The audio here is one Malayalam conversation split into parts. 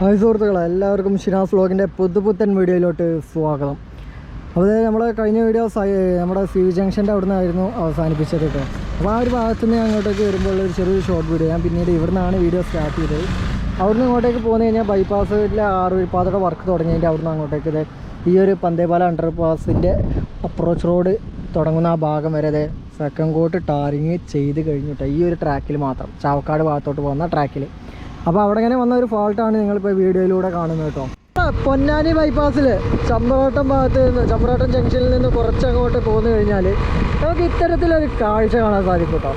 ഹായ് സുഹൃത്തുക്കളെ എല്ലാവർക്കും ഷിനാസ് വ്ലോഗിന്റെ പുതുപുത്തൻ വീഡിയോയിലോട്ട് സ്വാഗതം. ഇത് നമ്മൾ കഴിഞ്ഞ വീഡിയോ നമ്മുടെ സി ജംഗ്ഷന്റെ അവിടെ നിന്നായിരുന്നു അവസാനിപ്പിച്ചത് കേട്ടോ. അപ്പോൾ ആ ഒരു ഭാഗത്തു നിന്ന് അങ്ങോട്ടേക്ക് വരുമ്പോൾ ഒരു ചെറിയൊരു ഷോർട്ട് വീഡിയോ ഞാൻ പിന്നീട് ഇവിടെ നിന്നാണ് വീഡിയോ സ്റ്റാർട്ട് ചെയ്തത്. അവിടുന്ന് ഇങ്ങോട്ടേക്ക് പോകുന്ന കഴിഞ്ഞാൽ ബൈപ്പാസ് വീട്ടിലെ ആറുപാതയുടെ വർക്ക് തുടങ്ങിയതിന്റെ അവിടുന്ന് അങ്ങോട്ടേക്ക് ഈ ഒരു പന്തേപാല അണ്ടർ പാസിന്റെ അപ്രോച്ച് റോഡ് തുടങ്ങുന്ന ആ ഭാഗം വരെ അതെ സെക്കൻഡ് കോട്ട് ടാറിങ് ചെയ്ത് കഴിഞ്ഞിട്ട് ഈ ഒരു ട്രാക്കിൽ മാത്രം. ചാവക്കാട് ഭാഗത്തോട്ട് പോകുന്ന ട്രാക്കിൽ അപ്പോൾ അവിടെ ഇങ്ങനെ വന്ന ഒരു ഫോൾട്ടാണ് നിങ്ങളിപ്പോൾ വീഡിയോയിലൂടെ കാണുന്നത് കേട്ടോ. പൊന്നാനി ബൈപ്പാസിൽ ചമ്പ്രോട്ടം ഭാഗത്ത് നിന്ന് ചമ്പ്രോട്ടം ജംഗ്ഷനിൽ നിന്ന് കുറച്ചങ്ങോട്ട് പോന്നു കഴിഞ്ഞാൽ നമുക്ക് ഇത്തരത്തിലൊരു കാഴ്ച കാണാൻ സാധിക്കും കേട്ടോ.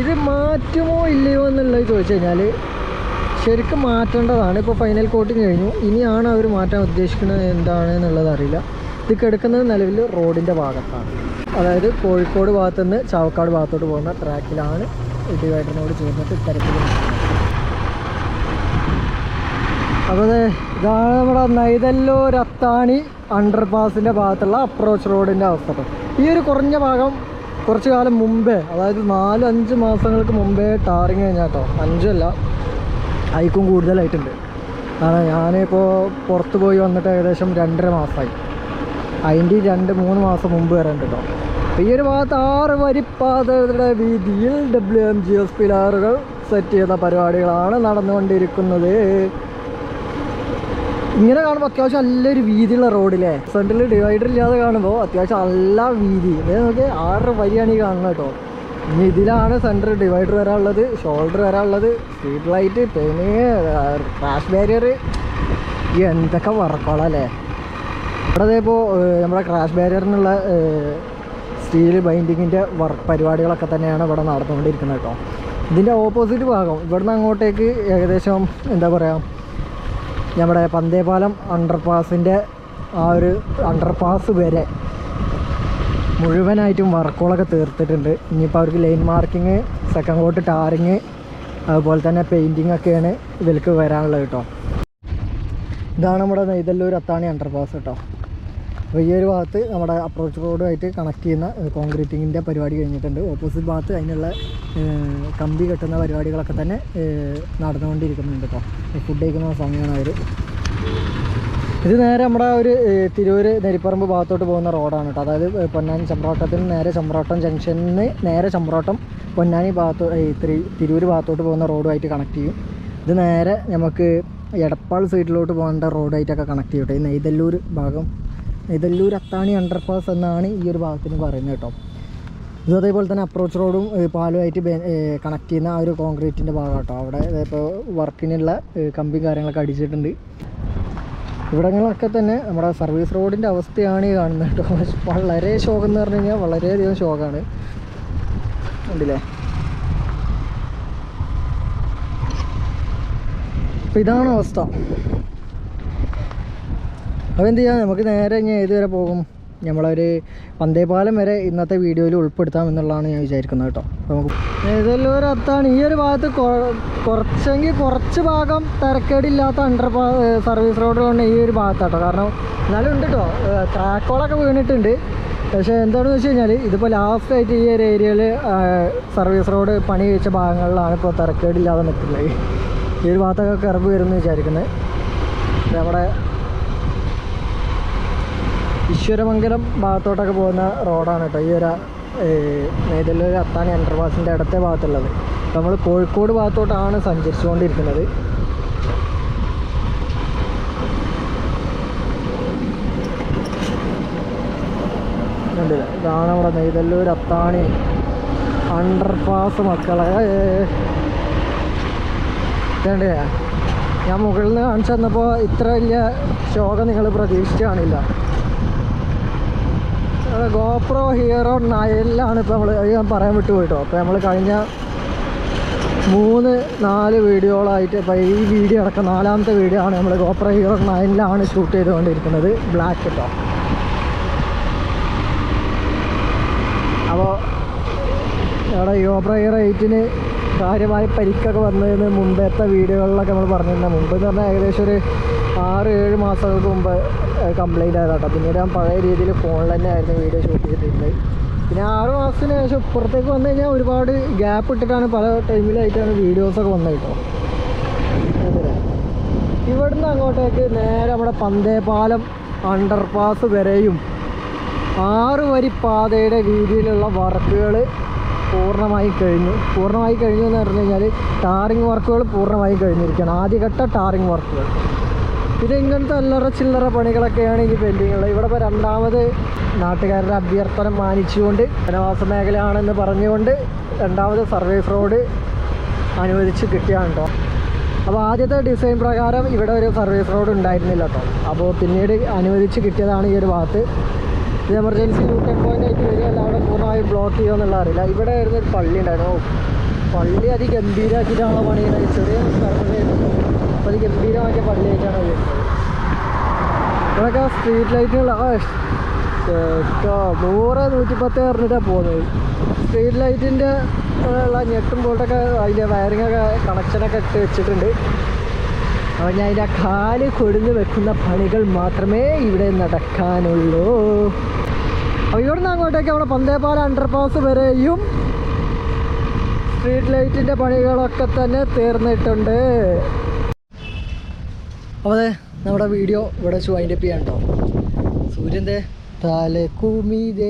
ഇത് മാറ്റുമോ ഇല്ലയോ എന്നുള്ളത് ചോദിച്ചു കഴിഞ്ഞാൽ ശരിക്കും മാറ്റേണ്ടതാണ്. ഇപ്പോൾ ഫൈനൽ കോട്ടിങ് കഴിഞ്ഞു. ഇനിയാണ് അവർ മാറ്റാൻ ഉദ്ദേശിക്കുന്നത് എന്താണ് എന്നുള്ളത് അറിയില്ല. ഇത് കിടക്കുന്നത് നിലവിൽ റോഡിന്റെ ഭാഗത്താണ്. അതായത് കോഴിക്കോട് ഭാഗത്തുനിന്ന് ചാവക്കാട് ഭാഗത്തോട്ട് പോകുന്ന ട്രാക്കിലാണ് ഡിവൈഡറിനോട് ചേർന്നിട്ട് ഇത്തരത്തിൽ അപ്പോൾ ഇതാണ് നമ്മുടെ നൈതല്ലോ രത്താണി അണ്ടർ പാസിന്റെ ഭാഗത്തുള്ള അപ്രോച്ച് റോഡിന്റെ അവസ്ഥ ഈ ഒരു കുറഞ്ഞ ഭാഗം കുറച്ച് കാലം മുമ്പേ അതായത് നാല് അഞ്ച് മാസങ്ങൾക്ക് മുമ്പേ ടാറിങ് കഴിഞ്ഞാൽ കേട്ടോ. അഞ്ചല്ല ഹൈക്കും കൂടുതലായിട്ടുണ്ട്. കാരണം ഞാനിപ്പോൾ പുറത്ത് പോയി വന്നിട്ട് ഏകദേശം രണ്ടര മാസമായി. അതിന്റെ രണ്ട് മൂന്ന് മാസം മുമ്പ് വരെ ഉണ്ട് കേട്ടോ. ഈ ഒരു ഭാഗത്ത് ആറ് വരിപ്പാതയുടെ വീതിയിൽ ഡബ്ല്യു എം ജി എസ് പിലാറുകൾ സെറ്റ് ചെയ്ത പരിപാടികളാണ് നടന്നുകൊണ്ടിരിക്കുന്നത്. ഇങ്ങനെ കാണുമ്പോൾ അത്യാവശ്യം നല്ലൊരു വീതിയുള്ള റോഡിലെ സെൻട്രൽ ഡിവൈഡർ ഇല്ലാതെ കാണുമ്പോൾ അത്യാവശ്യം നല്ല വീതി. നോക്കി ആറ് വരിയാണ് ഈ കാണുന്നത് കേട്ടോ. ഇനി ഇതിലാണ് സെൻട്രൽ ഡിവൈഡർ വരാനുള്ളത് ഷോൾഡർ വരാനുള്ളത് സ്ട്രീറ്റ് ലൈറ്റ് പെയിന് ക്രാഷ് ബാരിയർ എന്തൊക്കെ വർക്കോളല്ലേ ഇവിടെ ഇപ്പോൾ നമ്മുടെ ക്രാഷ് ബാരിയറിനുള്ള സ്റ്റീൽ ബൈൻഡിങ്ങിന്റെ വർക്ക് പരിപാടികളൊക്കെ തന്നെയാണ് ഇവിടെ നടന്നുകൊണ്ടിരിക്കുന്നത് കേട്ടോ. ഇതിന്റെ ഓപ്പോസിറ്റ് ഭാഗം ഇവിടുന്ന് അങ്ങോട്ടേക്ക് ഏകദേശം എന്താ പറയുക നമ്മുടെ പന്തേപാലം അണ്ടർപാസിന്റെ ആ ഒരു അണ്ടർപാസ് വരെ മുഴുവനായിട്ടും വർക്കുകളൊക്കെ തീർത്തിട്ടുണ്ട്. ഇനിയിപ്പോൾ അവർക്ക് line marking second coat tarring അതുപോലെ തന്നെ പെയിന്റിങ് ഒക്കെയാണ് ഇതിലേക്ക് വരാനുള്ളത് കേട്ടോ. ഇതാണ് നമ്മുടെ നെയ്തല്ലൂർ അത്താണി അണ്ടർപാസ് കേട്ടോ. അപ്പോൾ ഈ ഒരു ഭാഗത്ത് നമ്മുടെ അപ്രോച്ച് റോഡുമായിട്ട് കണക്ട് ചെയ്യുന്ന കോൺക്രീറ്റിങ്ങിന്റെ പരിപാടി കഴിഞ്ഞിട്ടുണ്ട്. ഓപ്പോസിറ്റ് ഭാഗത്ത് അതിനുള്ള കമ്പി കെട്ടുന്ന പരിപാടികളൊക്കെ തന്നെ നടന്നുകൊണ്ടിരിക്കുന്നുണ്ട് കേട്ടോ ഫുഡ് കഴിക്കുന്ന സമയമാണ് അവർ ഇത് നേരെ നമ്മുടെ ഒരു തിരൂര് നെരിപ്പറമ്പ് ഭാഗത്തോട്ട് പോകുന്ന റോഡാണ് കേട്ടോ അതായത് പൊന്നാനി ചമ്പ്രോട്ടത്തിൽ നിന്ന് നേരെ ചമ്പ്രോട്ടം ജംഗ്ഷനിൽ നിന്ന് നേരെ ചമ്പ്രോട്ടം പൊന്നാനി ഭാഗത്തോ ഈ തിരി തിരൂർ ഭാഗത്തോട്ട് പോകുന്ന റോഡുമായിട്ട് കണക്ട് ചെയ്യും. ഇത് നേരെ നമുക്ക് എടപ്പാൾ സൈഡിലോട്ട് പോകേണ്ട റോഡായിട്ടൊക്കെ കണക്ട് ചെയ്യട്ടെ ഈ നെയ്തല്ലൂർ ഭാഗം. നെയ്തല്ലൂർ അത്താണി അണ്ടർപാസ് എന്നാണ് ഈ ഒരു ഭാഗത്തിന് പറയുന്നത് കേട്ടോ. ഇത് അതേപോലെ തന്നെ അപ്രോച്ച് റോഡും പാലുമായിട്ട് കണക്ട് ചെയ്യുന്ന ആ ഒരു കോൺക്രീറ്റിന്റെ ഭാഗം കേട്ടോ. അവിടെ ഇപ്പോൾ വർക്കിനുള്ള കമ്പി കാര്യങ്ങളൊക്കെ അടിച്ചിട്ടുണ്ട്. ഇവിടങ്ങളൊക്കെ തന്നെ നമ്മുടെ സർവീസ് റോഡിന്റെ അവസ്ഥയാണ് ഈ കാണുന്നത് കേട്ടോ. വളരെ ശോകം എന്ന് പറഞ്ഞു കഴിഞ്ഞാൽ വളരെയധികം ശോകമാണ്. ഉണ്ടല്ലേ അപ്പം ഇതാണ് അവസ്ഥ. അപ്പോൾ എന്ത് ചെയ്യാം? നമുക്ക് നേരെ ഇനി ഏത് വരെ പോകും? നമ്മളൊരു വന്ദേപാലം വരെ ഇന്നത്തെ വീഡിയോയിൽ ഉൾപ്പെടുത്താം എന്നുള്ളതാണ് ഞാൻ വിചാരിക്കുന്നത് കേട്ടോ. നമുക്ക് ഏതെല്ലാം ഒരു അർത്ഥാണ് ഈ ഒരു ഭാഗത്ത് കുറച്ചെങ്കിൽ കുറച്ച് ഭാഗം തിരക്കേടില്ലാത്ത അണ്ടർ സർവീസ് റോഡ് കൊണ്ട് ഈ ഒരു ഭാഗത്താട്ടോ. കാരണം എന്നാലും ഉണ്ട് കേട്ടോ ട്രാക്കോളൊക്കെ വീണിട്ടുണ്ട്. പക്ഷേ എന്താണെന്ന് വെച്ച് കഴിഞ്ഞാൽ ഇതിപ്പോൾ ലാസ്റ്റ് ആയിട്ട് ഈ ഒരു ഏരിയയിൽ സർവീസ് റോഡ് പണി വെച്ച ഭാഗങ്ങളിലാണ് ഇപ്പോൾ തിരക്കേടില്ലാതെ നിൽക്കുന്നത് ഈ ഒരു ഭാഗത്തൊക്കെ കറവ് വരുമെന്ന് വിചാരിക്കുന്നത്. നമ്മുടെ ഈശ്വരമംഗലം ഭാഗത്തോട്ടൊക്കെ പോകുന്ന റോഡാണ് കേട്ടോ. ഈ ഒരു നെയ്തല്ലൂർ അത്താണി അണ്ടർപാസിന്റെ അടുത്തെ ഭാഗത്തുള്ളത്. നമ്മൾ കോഴിക്കോട് ഭാഗത്തോട്ടാണ് സഞ്ചരിച്ചുകൊണ്ടിരിക്കുന്നത്. ഇതാണ് നമ്മുടെ നെയ്തല്ലൂർ അത്താണി അണ്ടർപാസ് മക്കളെ. ഞാൻ മുകളിൽ നിന്ന് കാണിച്ചു തന്നപ്പോൾ ഇത്ര വലിയ ശോകം നിങ്ങൾ പ്രതീക്ഷിച്ച് കാണില്ല. ഗോപ്രോ ഹീറോ നയലിലാണ് ഇപ്പോൾ നമ്മൾ ഞാൻ പറയാൻ വിട്ടു പോയിട്ടോ അപ്പോൾ നമ്മൾ കഴിഞ്ഞ മൂന്ന് നാല് വീഡിയോകളായിട്ട് ഇപ്പോൾ ഈ വീഡിയോ അടക്കം നാലാമത്തെ വീഡിയോ ആണ് നമ്മൾ ഗോപ്രോ ഹീറോ നയനിലാണ് ഷൂട്ട് ചെയ്തുകൊണ്ടിരിക്കുന്നത്. ബ്ലാക്ക് കേട്ടോ അപ്പോൾ ഇവിടെ ഗോപ്രോ ഹീറോ എയ്റ്റിന് കാര്യമായ പരിക്കൊക്കെ വന്നതിന് മുമ്പത്തെ വീഡിയോകളിലൊക്കെ നമ്മൾ പറഞ്ഞിരുന്ന. മുമ്പ് എന്ന് പറഞ്ഞാൽ ഏകദേശം ഒരു ആറ് ഏഴ് മാസങ്ങൾക്ക് മുമ്പ് കംപ്ലൈന്റ് ആയതാട്ടോ പിന്നീട് ഞാൻ പഴയ രീതിയിൽ ഫോണിൽ തന്നെ ആയിരുന്നു വീഡിയോ ഷൂട്ട് ചെയ്തിട്ടുണ്ട് പിന്നെ ആറ് മാസത്തിന് ശേഷം ഇപ്പുറത്തേക്ക് വന്നു കഴിഞ്ഞാൽ ഒരുപാട് ഗ്യാപ്പ് ഇട്ടിട്ടാണ് പല ടൈമിലായിട്ടാണ് വീഡിയോസൊക്കെ വന്നത് കേട്ടോ. ഇവിടുന്ന് അങ്ങോട്ടേക്ക് നേരെ നമ്മുടെ പന്തേപാലം അണ്ടർപാസ് വരെയും ആറ് വരി പാതയുടെ രീതിയിലുള്ള വർക്കുകൾ പൂർണമായി കഴിഞ്ഞു. പൂർണമായി കഴിഞ്ഞു എന്ന് പറഞ്ഞു കഴിഞ്ഞാൽ ടാറിങ് വർക്കുകൾ പൂർണമായും കഴിഞ്ഞിരിക്കുകയാണ്. ആദ്യഘട്ട ടാറിങ് വർക്കുകൾ. ഇത് ഇങ്ങനത്തെ അല്ലറ ചില്ലറ പണികളൊക്കെയാണ് ഇനി പെൻഡിങ് ഉള്ളത് ഇവിടെ ഇപ്പോൾ രണ്ടാമത് നാട്ടുകാരുടെ അഭ്യർത്ഥന മാനിച്ചുകൊണ്ട് ജനവാസ മേഖലയാണെന്ന് പറഞ്ഞുകൊണ്ട് രണ്ടാമത് സർവീസ് റോഡ് അനുവദിച്ച് കിട്ടിയാണ് കേട്ടോ അപ്പോൾ ആദ്യത്തെ ഡിസൈൻ പ്രകാരം ഇവിടെ ഒരു സർവീസ് റോഡ് ഉണ്ടായിരുന്നില്ല കേട്ടോ അപ്പോൾ പിന്നീട് അനുവദിച്ച് കിട്ടിയതാണ് ഈ ഒരു ഭാഗത്ത്. ഇത് എമർജൻസി ടെൻ പോയിന്റ് ആയിട്ട് വരിക അവിടെ പൂർണമായും ബ്ലോക്ക് ചെയ്യുമോ എന്നുള്ള അറിയില്ല. ഇവിടെ ആയിരുന്നു ഒരു പള്ളി ഉണ്ടായിരുന്നു. പള്ളി അതിഗംഭീരമാക്കിയിട്ടാണല്ലോ പണിയുന്നത് ചെറിയ അപ്പൊ അത് ഗംഭീരമാക്കിയ പള്ളിയായിട്ടാണ് വരുന്നത് ഇവിടെയൊക്കെ സ്ട്രീറ്റ് ലൈറ്റുകൾ നൂറ് നൂറ്റിപ്പത്ത് പറഞ്ഞിട്ടാണ് പോകുന്നത്. സ്ട്രീറ്റ് ലൈറ്റിന്റെ ഉള്ള ഞെട്ടും പോട്ടൊക്കെ അതിന്റെ വയറിങ്ങൊക്കെ കണക്ഷനൊക്കെ ഇട്ട് വെച്ചിട്ടുണ്ട്. അപ്പോൾ ഞാൻ അതിന്റെ കാൽ കൊടിഞ്ഞ് വെക്കുന്ന പണികൾ മാത്രമേ ഇവിടെ നടക്കാനുള്ളൂ. അപ്പോൾ ഇവിടുന്ന് അങ്ങോട്ടേക്ക് അവിടെ പന്തേപാല അണ്ടർപാസ് വരെയും സ്ട്രീറ്റ് ലൈറ്റിന്റെ പണികളൊക്കെ തന്നെ തീർന്നിട്ടുണ്ട്. അപ്പോൾ അതെ നമ്മുടെ വീഡിയോ ഇവിടെ വെച്ച് വൈൻഡപ്പ് ചെയ്യാൻ കേട്ടോ സൂര്യന്റെ തലക്കുമീതെ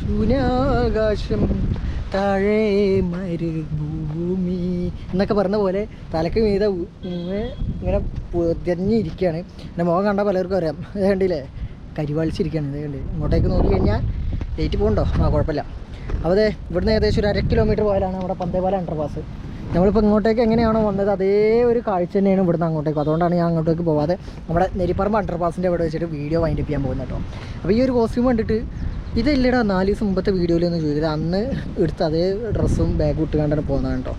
ശൂന്യാകാശം താഴെ മരുഭൂമി എന്നൊക്കെ പറഞ്ഞ പോലെ തലക്ക് മീത ഇങ്ങനെ തിരഞ്ഞിരിക്കുകയാണ് എന്റെ മുഖം കണ്ടാൽ പലർക്കും അറിയാം. അത് കണ്ടില്ലേ? കരിവാളിച്ചിരിക്കുകയാണ്. ഇത് കണ്ടില്ലേ ഇങ്ങോട്ടേക്ക് നോക്കി കഴിഞ്ഞാൽ ലേറ്റ് പോകണ്ടോ? ആ കുഴപ്പമില്ല. അതെ ഇവിടുന്ന് ഏകദേശം ഒരു അര കിലോമീറ്റർ പോയാലാണ് നമ്മുടെ പന്തേപാല അണ്ടർപാസ് നമ്മളിപ്പോൾ ഇങ്ങോട്ടേക്ക് എങ്ങനെയാണോ വന്നത് അതേ ഒരു കാഴ്ച തന്നെയാണ് ഇവിടുന്ന് അങ്ങോട്ടേക്ക്. അതുകൊണ്ടാണ് ഞാൻ അങ്ങോട്ടേക്ക് പോവാതെ നമ്മുടെ നെരിപ്പറമ്പ് അണ്ടർപാസിന്റെ അവിടെ വെച്ചിട്ട് വീഡിയോ വൈൻഡപ്പ് ചെയ്യാൻ പോകുന്നത് കേട്ടോ. അപ്പോൾ ഈ ഒരു കോസ്റ്റ്യൂം കണ്ടിട്ട് ഇതില്ലടാ നാല് ദിവസം മുമ്പത്തെ വീഡിയോയിലൊന്നും ചോദിച്ചത്. അന്ന് എടുത്ത അതേ ഡ്രസ്സും ബാഗും ഇട്ടുകൊണ്ടാണ് പോകുന്നത് കേട്ടോ.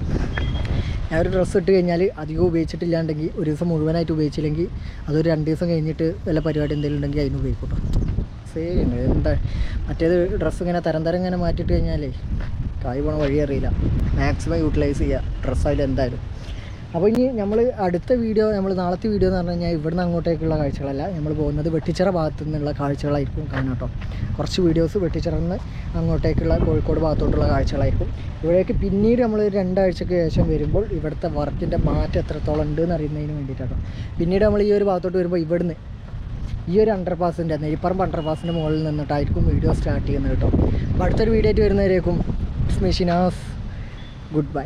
ഞാൻ ഒരു ഡ്രസ്സ് ഇട്ട് കഴിഞ്ഞാൽ അധികം ഉപയോഗിച്ചിട്ടില്ലാണ്ടെങ്കിൽ ഒരു ദിവസം മുഴുവനായിട്ട് ഉപയോഗിച്ചില്ലെങ്കിൽ അതൊരു രണ്ട് ദിവസം കഴിഞ്ഞിട്ട് വല്ല പരിപാടി എന്തെങ്കിലും ഉണ്ടെങ്കിൽ അതിന് ഉപയോഗിക്കും കേട്ടോ. സെയിം ഉണ്ട് എന്താ മറ്റേത് ഡ്രസ്സ് ഇങ്ങനെ തരം തരം ഇങ്ങനെ മാറ്റിയിട്ട് കഴിഞ്ഞാലേ കായ് പോണ വഴി അറിയില്ല. മാക്സിമം യൂട്ടിലൈസ് ചെയ്യുക ഡ്രസ്സ് അതിൽ എന്തായാലും. അപ്പോൾ ഇനി നമ്മൾ അടുത്ത വീഡിയോ നമ്മൾ നാളത്തെ വീഡിയോ എന്ന് പറഞ്ഞു കഴിഞ്ഞാൽ ഇവിടുന്ന് അങ്ങോട്ടേക്കുള്ള കാഴ്ചകളല്ല. നമ്മൾ പോകുന്നത് വെട്ടിച്ചിറ ഭാഗത്തു നിന്നുള്ള കാഴ്ചകളായിരിക്കും കാണാട്ടോ കുറച്ച് വീഡിയോസ് വെട്ടിച്ചിറന്ന് അങ്ങോട്ടേക്കുള്ള കോഴിക്കോട് ഭാഗത്തോട്ടുള്ള കാഴ്ചകളായിരിക്കും. ഇവിടേക്ക് പിന്നീട് നമ്മൾ രണ്ടാഴ്ചയ്ക്ക് ശേഷം വരുമ്പോൾ ഇവിടുത്തെ വർക്കിന്റെ മാറ്റം എത്രത്തോളം ഉണ്ട് എന്ന് അറിയുന്നതിന് വേണ്ടിയിട്ടാണ് പിന്നീട് നമ്മൾ ഈ ഒരു ഭാഗത്തോട്ട് വരുമ്പോൾ ഇവിടുന്ന് ഈ ഒരു അണ്ടർ പാസിന്റെ നെയ്പ്പറമ്പ് നെരിപ്പറമ്പ് അണ്ടർപാസിന്റെ മുകളിൽ നിന്നിട്ടായിരിക്കും വീഡിയോ സ്റ്റാർട്ട് ചെയ്യുന്നത് കേട്ടോ. അപ്പോൾ അടുത്തൊരു വീഡിയോ ആയിട്ട് വരുന്നവരേക്കും സ്മിഷിനാസ് ഗുഡ് ബൈ